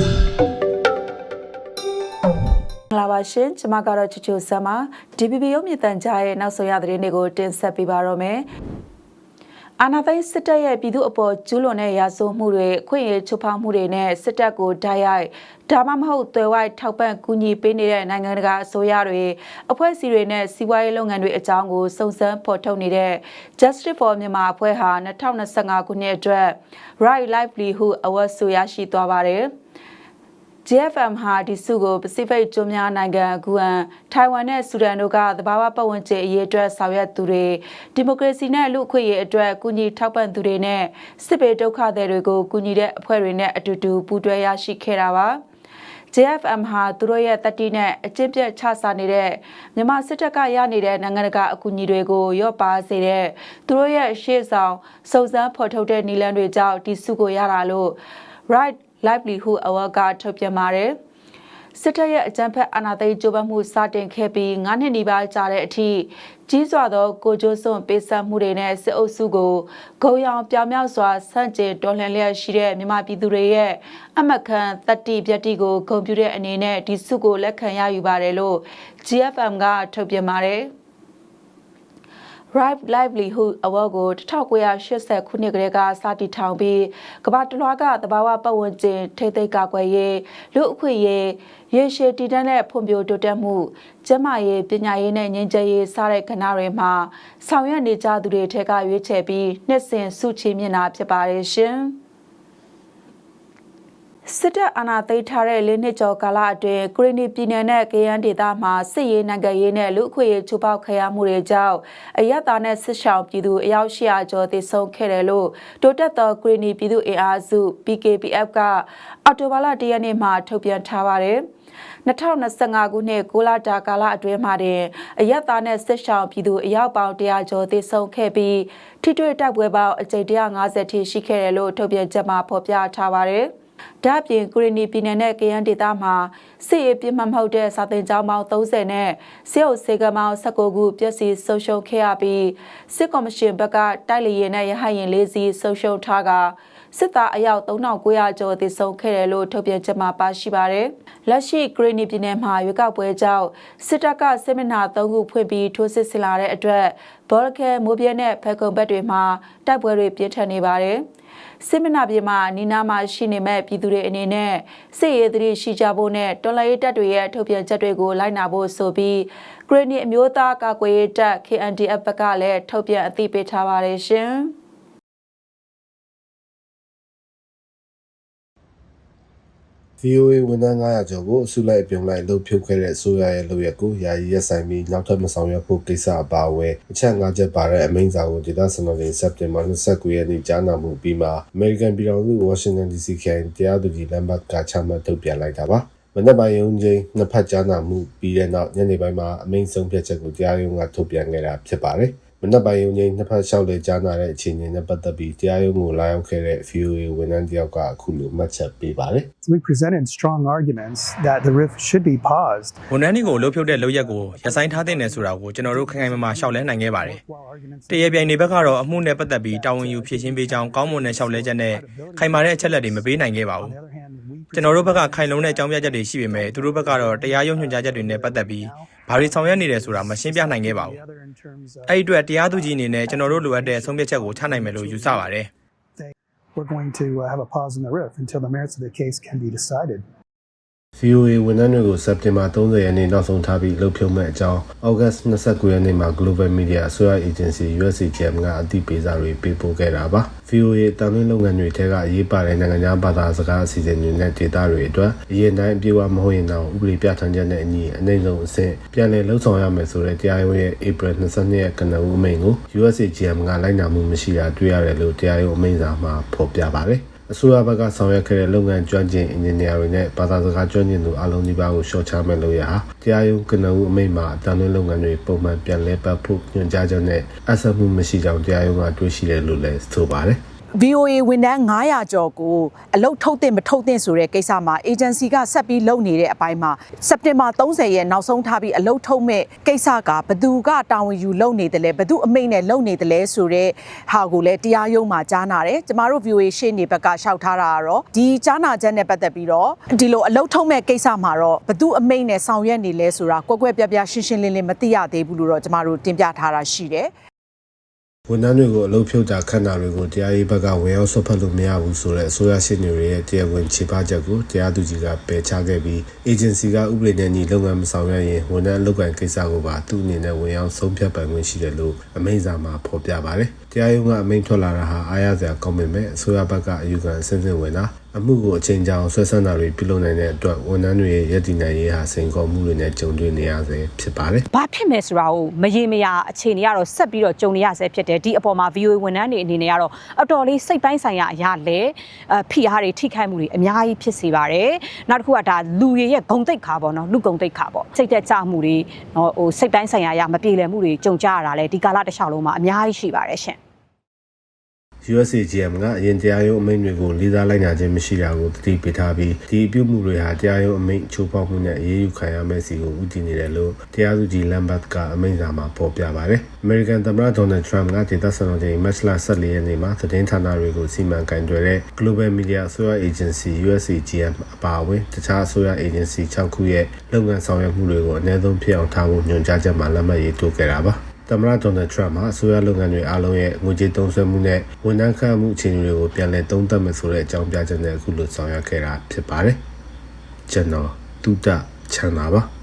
မင်္ဂလာပါရှင်ကျွန်မကတော့ချူချူဆမ်ပါ DPP ရုပ်မြင့်တန်ကြားရဲ့နောက်ဆုံးရသတင်းတွေကိုတင်ဆက်ပေးပါတော့မယ်အာနာသိန်းစစ်တပ်ရဲ့ပြည်သူအပေါ်ကျူးလွန်တဲ့ရာဇဝမှုတွေအခွင့်အရေးချိုးဖောက်မှုတွေနဲ့စစ်တပ်ကိုဓာတ်ရိုက်ဒါမှမဟုတ်သွယ်ဝိုက်ထောက်ပံ့ကူညီပေးနေတဲ့နိုင်ငံတကာအစိုးရတွေအဖွဲ့အစည်းတွေနဲ့စီးပွားရေးလုပ်ငန်းတွေအကြောင်းကိုစုံစမ်းဖော်ထုတ်နေတဲ့ Justice for Myanmar အဖွဲ့ဟာ2025ခုနှစ်အတွက် Right Livelihood Award ဆုရရှိသွားပါတယ်။ GFM ဟာဒီစုကို Pacific ကျွန်းများနိုင်ငံဂူအန်ထိုင်ဝမ်နဲ့ဆူဒန်တို့ကသဘာဝပတ်ဝန်းကျင်အရေးအတွက်ဆောင်ရွက်သူတွေဒီမိုကရေစီနဲ့လူ့အခွင့်အရေးအတွက်ကူညီထောက်ပံ့သူတွေနဲ့စစ်ပေဒုက္ခသည်တွေကိုကူညီတဲ့အဖွဲ့တွေနဲ့အတူတူပူးတွဲရရှိခဲ့တာပါ JFM ဟာသူတို့ရဲ့တတိနဲ့အကျင့်ပြတ်ချစားနေတဲ့မြန်မာစစ်တပ်ကရနေတဲ့နိုင်ငံတကာအကူအညီတွေကိုရော့ပါစေတဲ့သူတို့ရဲ့ရှေ့ဆောင်စုံစမ်းဖော်ထုတ်တဲ့နည်းလမ်းတွေကြောင့်ဒီစုကိုရတာလို့ Right Livelihood Award ကထုတ်ပြန်ပါတယ်စစ်တပ်ရဲ့အကြမ်းဖက်အာဏာသိမ်းကြိုးပမ်းမှုစတင်ခဲ့ပြီး9နှစ်နီးပါးကြာတဲ့အထိကြီးစွာသောကိုကျိုးစွန့်ပေးဆက်မှုတွေနဲ့စစ်အုပ်စုကိုဂုံရောင်ပြောင်မြောက်စွာဆန့်ကျင်တော်လှန်လျက်ရှိတဲ့မြန်မာပြည်သူတွေရဲ့အမကန်တတိပြတ်တိကိုဂုဏ်ပြုတဲ့အနေနဲ့ဒီစုကိုလက်ခံရယူပါတယ်လို့ GFM ကထုတ်ပြန်ပါတယ်။ Right Livelihood Award ကို1980ခုနှစ်ကလေးကစတင်ထောင်ပြီးကမ္ဘာတလွှားကသဘာဝပတ်ဝန်းကျင်ထိသိမ်းကာကွယ်ရေးလူအခွင့်အရေးရေရှည်တည်တံ့တဲ့ဖွံ့ဖြိုးတိုးတက်မှုကျန်းမာရေးပညာရေးနဲ့ငြိမ်းချမ်းရေးစတဲ့ကဏ္ဍတွေမှာဆောင်ရွက်နေကြသူတွေထက်ကရွေးချယ်ပြီးနှစ်စဉ်ဆုချီးမြှင့်တာဖြစ်ပါတယ်ရှင်။ စစ်တပ်အာဏာသိမ်းထားတဲ့လေးနှစ်ကျော်ကာလအတွင်းကရီနီပြည်နယ်နဲ့ကရန်ဒေသမှာစစ်ရေးနိုင်ငံရေးနဲ့လူအခွင့်အရေးချိုးဖောက်ခံရမှုတွေကြောင့်အယက်သားနဲ့စစ်ဆောင်ပြည်သူအယောက်800ကျော်သေဆုံးခဲ့တယ်လို့တိုးတက်သောကရီနီပြည်သူအင်အားစု PKPF ကအော်တိုဘာလ၁ရက်နေ့မှာထုတ်ပြန်ထားပါတယ်။2025ခုနှစ်6လတာကာလအတွင်းမှာတင်အရက်သားနဲ့စစ်ဆောင်ပြည်သူအယောက်ပေါင်း100ကျော်သေဆုံးခဲ့ပြီးထိတွေ့တိုက်ပွဲပေါင်းအကြိမ်150ထိရှိခဲ့တယ်လို့ထုတ်ပြန်ချက်မှာဖော်ပြထားပါတယ်။ ဒါ့အပြင်ကုရီနီပြည်နယ်နဲ့ကရန်ဒေသမှာစစ်ရေးပြင်းမှမဟုတ်တဲ့စာသင်ကျောင်းပေါင်း30နဲ့စစ်အုပ်စေကမောင်း19ခုပျက်စီးဆုံးရှုံးခဲ့ရပြီးစစ်ကော်မရှင်ဘက်ကတိုက်လေရင်နဲ့ရဟတ်ရင်၄စီးဆုံးရှုံးထားက စစ်သားအယောက်3900ကျော်သေဆုံးခဲ့တယ်လို့ထုတ်ပြန်ချက်မှာပါရှိပါတယ်။လက်ရှိဂရီနီပြည်နယ်မှာရွေးကောက်ပွဲကြောင့်စစ်တပ်ကစစ်မျက်နှာ၃ခုဖွင့်ပြီးထိုးစစ်ဆင်လာတဲ့အတွက်ဘော်လခဲမိုးပြဲနဲ့ဖက်ကုံဘက်တွေမှာတိုက်ပွဲတွေပြင်းထန်နေပါတယ်။စစ်မနာပြေမှာနီနာမှာရှိနေမဲ့ပြည်သူတွေအနေနဲ့စစ်ရေးသတိရှိကြဖို့နဲ့တော်လှန်ရေးတပ်တွေရဲ့ထုတ်ပြန်ချက်တွေကိုလိုက်နာဖို့ဆိုပြီးဂရနီအမျိုးသားကာကွယ်ရေးတပ် KNDF ဘက်ကလည်းထုတ်ပြန်အသိပေးထားပါတယ်ရှင်။ VOA ဝန်ထမ်း900ကျော်ကိုအစုလိုက်အပြုံလိုက်လှုပ်ဖြုတ်ခဲ့တဲ့အစိုးရရဲ့လုပ်ရက်ကိုယာယီရက်ဆိုင်ပြီးနောက်ထပ်မဆောင်ရွက်ဖို့ကိစ္စအပါအဝင်အချက်၅ချက်ပါတဲ့အမိန့်စာကိုဒေသစံတော်ချိန်စက်တင်ဘာ29ရက်နေ့ကြားနာမှုပြီးမှ American ပြည်ထောင်စု Washington DC ခရိုင်တရားသူကြီးလမ်ဘတ်ကချမှတ်ထုတ်ပြန်လိုက်တာပါမနက်ပိုင်းရုံးချင်းနှစ်ဖက်ကြားနာမှုပြီးတဲ့နောက်ညနေပိုင်းမှာအမိန့်ဆုံးဖြတ်ချက်ကိုတရားရုံးကထုတ်ပြန်ခဲ့တာဖြစ်ပါတယ်။ မနက်ပိုင်းရုံချင်းနှစ်ဖက်လျှောက်လေကြားနာတဲ့အခြေအနေနဲ့ပတ်သက်ပြီးတရားရုံးကိုလာရောက်ခဲ့တဲ့ VOA ဝန်ထမ်းတယောက်ကအခုလိုမှတ်ချက်ပေးပါတယ် We presented strong arguments that the RIF should be paused. ဝန်ထမ်းတွေကိုလှုပ်ဖြုတ်တဲ့လုပ်ရက်ကိုရပ်ဆိုင်းထားတဲ့နယ်ဆိုတာကိုကျွန်တော်တို့ခိုင်ခိုင်မာမာရှောက်လဲနိုင်ခဲ့ပါတယ်။တရပြိုင်တွေဘက်ကတော့အမှုနဲ့ပတ်သက်ပြီးတာဝန်ယူဖြည့်ရှင်းပေးကြောင်းကောင်းမွန်တဲ့ရှောက်လဲချက်နဲ့ခိုင်မာတဲ့အချက်လက်တွေမပေးနိုင်ခဲ့ပါဘူး။ကျွန်တော်တို့ဘက်ကခိုင်လုံတဲ့အကြောင်းပြချက်တွေရှိပေမဲ့သူတို့ဘက်ကတော့တရားရုံးညွှန်ကြားချက်တွေနဲ့ပတ်သက်ပြီး ဘာတွေဆောင်ရွက်နေတယ်ဆိုတာမရှင်းပြနိုင်ခဲ့ပါဘူး။အဲ့ဒီအတွက်တရားသူကြီးအနေနဲ့ကျွန်တော်တို့လိုအပ်တဲ့ဆုံးဖြတ်ချက်ကိုချနိုင်မယ်လို့ယူဆပါတယ်။ We're going to uh, have a pause in the RIF until the merits of the case can be decided. VOA ဝန်ထမ်းတွေကိုစက်တင်ဘာ30ရက်နေ့နောက်ဆုံးထားပြီးလှုပ်ဖြုတ်မဲ့အကြောင်း August 29ရက်နေ့မှာ Global Media အစိုးရ Agency USCGM ကအသိပေးစာတွေပေးပို့ခဲ့တာပါ VOA တန်လင်းလုပ်ငန်းတွေထဲကအရေးပါတဲ့နိုင်ငံခြားဘာသာစကားအစီအစဉ်တွေနဲ့ဒေတာတွေအတွက်အရင်တိုင်းအပြေအဝမဟုတ်ရင်တော့ဥပဒေပြဋ္ဌာန်းချက်နဲ့အညီအနိုင်ဆုံးအဆင့်ပြန်လည်လှုပ်ဆောင်ရမယ်ဆိုတဲ့တရားရုံးရဲ့ April 22ရက်ကနဦးအမိန့်ကို USCGM ကလိုက်နာမှုမရှိတာတွေ့ရတယ်လို့တရားရုံးအမိန့်စာမှာဖော်ပြပါတယ် အစိုးရဘက်ကဆောင်ရွက်ခဲ့တဲ့လုပ်ငန်းကျွမ်းကျင်အင်ဂျင်နီယာတွေနဲ့ဘာသာစကားကျွမ်းကျင်သူအလုံးဒီပါကိုရှော့ချမဲ့လို့ရဟာတရားရုံးကနဦးအမိန့်မှာအတန်းသွင်းလုပ်ငန်းတွေပုံမှန်ပြန်လည်ပတ်ဖို့ညွှန်ကြားချက်နဲ့အဆက်မှုမရှိကြောင်းတရားရုံးကတွေ့ရှိတယ်လို့လည်းဆိုပါတယ် VOA ဝန်ထမ်း900ကျော်ကိုအလုတ်ထုတ်တင်မထုတ်တင်ဆိုတဲ့ကိစ္စမှာ agency ကဆက်ပြီးလုပ်နေတဲ့အပိုင်းမှာစက်တင်ဘာ30ရက်နောက်ဆုံးထားပြီးအလုတ်ထုတ်မဲ့ကိစ္စကဘသူကတာဝန်ယူလုပ်နေတယ်လဲဘသူအမိန့်နဲ့လုပ်နေတယ်လဲဆိုတဲ့ဟာကိုလည်းတရားရုံးမှာကြားနာတယ်ကျမတို့ VOA ရှေ့နေဘက်ကရှောက်ထားတာကတော့ဒီကြားနာချက်နဲ့ပတ်သက်ပြီးတော့ဒီလိုအလုတ်ထုတ်မဲ့ကိစ္စမှာတော့ဘသူအမိန့်နဲ့ဆောင်ရွက်နေလဲဆိုတာကွက်ကွက်ပြားပြားရှင်းရှင်းလင်းလင်းမသိရသေးဘူးလို့တော့ကျမတို့တင်ပြထားတာရှိတယ် ဝန်ထမ်းတွေကိုအလုပ်ဖြုတ်တာခန့်တာတွေကိုတရားရေးဘက်ကဝင်ရောက်ဆွတ်ဖက်လို့မရဘူးဆိုတဲ့အစိုးရရှင်းနေတွေရဲ့တရားဝင်ခြေပချက်ကိုတရားသူကြီးကပယ်ချခဲ့ပြီး agency ကဥပဒေနဲ့ညီလုပ်ငန်းမဆောင်ရွက်ရင်ဝန်ထမ်းအလုပ်ကိုင်ကိစ္စကိုပါသူ့အနေနဲ့ဝင်ရောက်ဆုံးဖြတ်ပိုင်ခွင့်ရှိတယ်လို့အမိန့်စာမှာဖော်ပြပါတယ်။တရားရုံးကအမိန့်ထွက်လာတာဟာအားရစရာကောင်းပေမဲ့အစိုးရဘက်ကအယူခံအဆင့်ဆင့်ဝင်တာ အမှုကိုအချိန်ကြာအောင်ဆွဲဆန့်တာတွေပြုလုပ်နိုင်တဲ့အတွက်ဝန်ထမ်းတွေရဲ့ရည်တည်နိုင်ရေးဟာစိန်ခေါ်မှုတွေနဲ့ကြုံတွေ့နေရဆဲဖြစ်ပါတယ်။ဘာဖြစ်မယ်ဆိုတာကိုမရေမရာအခြေအနေကတော့ဆက်ပြီးတော့ကြုံနေရဆဲဖြစ်တယ်ဒီအပေါ်မှာ VOA ဝန်ထမ်းတွေအနေနဲ့ကတော့အတော်လေးစိတ်ပိုင်းဆိုင်ရာအရာလဲအဖိအားတွေထိခိုက်မှုတွေအများကြီးဖြစ်စေပါတယ်နောက်တစ်ခုကဒါလူတွေရဲ့ဂုံတိတ်ခါပေါ့နော်လူဂုံတိတ်ခါပေါ့စိတ်သက်ကြမှုတွေနော်ဟိုစိတ်ပိုင်းဆိုင်ရာအရာမပြေလည်မှုတွေကြုံကြရတာလဲဒီကာလတစ်လျှောက်လုံးမှာအများကြီးရှိပါတယ်ရှင် USAGM ကအရင်တရားရုံးအမိန့်တွေကိုလေးစားလိုက်နာခြင်းမရှိတာကိုသတိပေးထားပြီးဒီအပြုမှုတွေဟာတရားရုံးအမိန့်ချိုးဖောက်မှုနဲ့အရေးယူခံရမယ့်စီကိုဥတည်နေတယ်လို့တရားသူကြီးလမ်ဘတ်ကအမိန့်စာမှာဖော်ပြပါတယ်။ American သမ္မတ Donald Trump ကဒေသစံတော်ချိန် March 14ရက်နေ့မှာသတင်းဌာနတွေကိုစီမံကင်တွယ်တဲ့ Global Media အစိုးရ Agency USAGM အပါအဝင်တခြားအစိုးရ agency 6ခုရဲ့လုပ်ငန်းဆောင်ရွက်မှုတွေကိုအနည်းဆုံးဖြစ်အောင်ထားဖို့ညွှန်ကြားချက်မှာလက်မှတ်ရေးထိုးခဲ့တာပါ။ သမ္မတဒေါ်နယ်ထရမ့်ဟာအစိုးရလုပ်ငန်းတွေအားလုံးရဲ့ငွေကြေးသုံးစွဲမှုနဲ့ဝန်ထမ်းခန့်မှုအခြေအနေတွေကိုပြန်လည်သုံးသပ်မယ်ဆိုတဲ့အကြောင်းပြချက်နဲ့အခုလိုဆောင်ရွက်ခဲ့တာဖြစ်ပါတယ်။ကျွန်တော်တူတချန်တာပါ။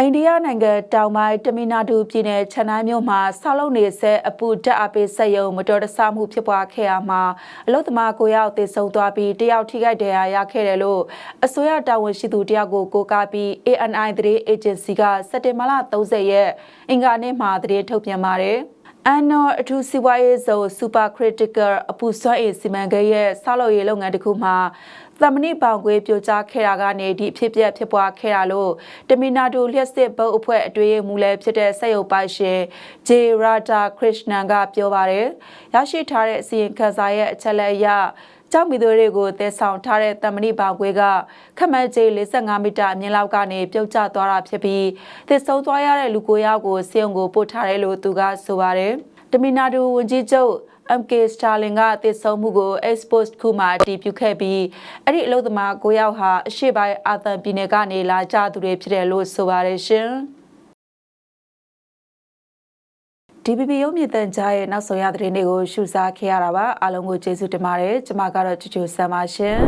အိန္ဒိယနိုင်ငံတောင်ပိုင်းတမီနာဒူပြည်နယ်ချန်နိုင်မြို့မှာဆောက်လုပ်နေတဲ့အပူဓာတ်အပေးစက်ရုံမတော်တဆမှုဖြစ်ပွားခဲ့ရမှာအလုသမားကိုရောက်သေဆုံးသွားပြီးတယောက်ထိခိုက်ဒဏ်ရာရခဲ့တယ်လို့အစိုးရတာဝန်ရှိသူတယောက်ကိုကိုးကားပြီး ANI သတင်းအေဂျင်စီကစက်တင်ဘာလ30ရက်အင်္ဂါနေ့မှာသတင်းထုတ်ပြန်ပါတယ်။အန်နော်အထူးစီးပွားရေးဇုံ Super Critical အပူစွမ်းအင်စီမံကိန်းရဲ့ဆောက်လုပ်ရေးလုပ်ငန်းတစ်ခုမှာ သမဏိပောင်ကွေးပြိုကျခဲ့တာကနေဒီအဖြစ်အပျက်ဖြစ်ပွားခဲ့တာလို့တမီနာဒူလျှက်စစ်ဘုတ်အဖွဲ့အတွေ့အမှုလည်းဖြစ်တဲ့စက်ရုပ်ပိုင်ရှင်ဂျေရာတာခရစ်နန်ကပြောပါတယ်ရရှိထားတဲ့အစီရင်ခံစာရဲ့အချက်လက်အရကျောက်မီသွေးတွေကိုသဲဆောင်ထားတဲ့တမဏိပောင်ကွေးကခမန်းကျေး45မီတာအမြင့်လောက်ကနေပြုတ်ကျသွားတာဖြစ်ပြီးသစ်ဆုံးသွားရတဲ့လူကိုယောက်ကိုစေုံကိုပို့ထားတယ်လို့သူကဆိုပါတယ်တ မီနာဒူဝန်ကြီးချုပ် MK Starlin ကတည်ဆုံမှုကို Expose ခုမှတည်ပြုခဲ့ပြီးအဲ့ဒီအလုပ်သမား9ယောက်ဟာအရှိပိုင်းအာသံပြည်နယ်ကနေလာကြသူတွေဖြစ်တယ်လို့ဆိုပါတယ်ရှင်။ DPP ရုံးမြင့်တန်ကြားရဲ့နောက်ဆုံးရသတင်းတွေကိုရှုစားခဲ့ရတာပါအားလုံးကိုကျေးဇူးတင်ပါတယ်ကျွန်မကတော့ချူချူဆမ်ပါရှင်